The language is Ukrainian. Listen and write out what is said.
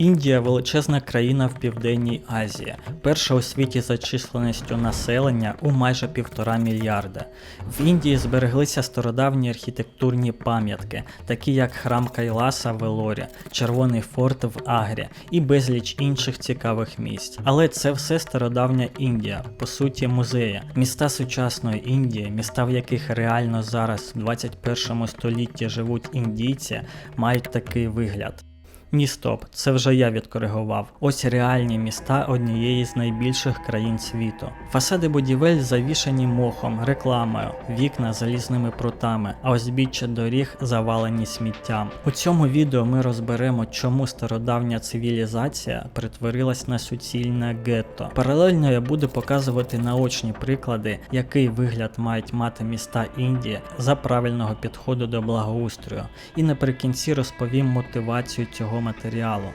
Індія величезна країна в Південній Азії, перша у світі за численністю населення у майже півтора мільярда. В Індії збереглися стародавні архітектурні пам'ятки, такі як храм Кайласа в Елорі, Червоний форт в Агрі і безліч інших цікавих місць. Але це все стародавня Індія, по суті, музеї. Міста сучасної Індії, міста, в яких реально зараз в 21 столітті живуть індійці, мають такий вигляд. Ні, стоп, це вже я відкоригував. Ось реальні міста однієї з найбільших країн світу. Фасади будівель завішані мохом, рекламою, вікна залізними прутами, а узбіччя доріг завалені сміттям. У цьому відео ми розберемо, чому стародавня цивілізація перетворилась на суцільне гетто. Паралельно я буду показувати наочні приклади, який вигляд мають мати міста Індії за правильного підходу до благоустрою. І наприкінці розповім мотивацію цього матеріалу.